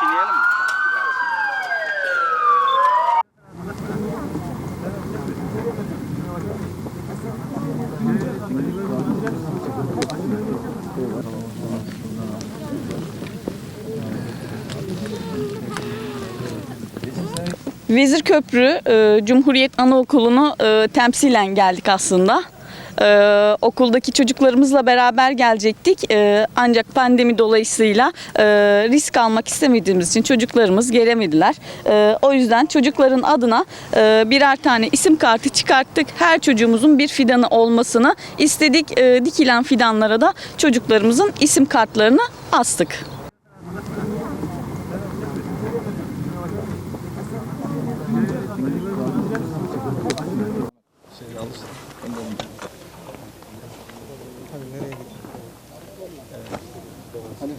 Çiğneyelim? Vezir Köprü e, Cumhuriyet Anaokulu'nu e, temsilen geldik aslında. E, okuldaki çocuklarımızla beraber gelecektik. E, ancak pandemi dolayısıyla e, risk almak istemediğimiz için çocuklarımız gelemediler. E, o yüzden çocukların adına e, birer tane isim kartı çıkarttık. Her çocuğumuzun bir fidanı olmasını istedik. E, dikilen fidanlara da çocuklarımızın isim kartlarını astık. Hani nereye gidiyor? Evet. Hani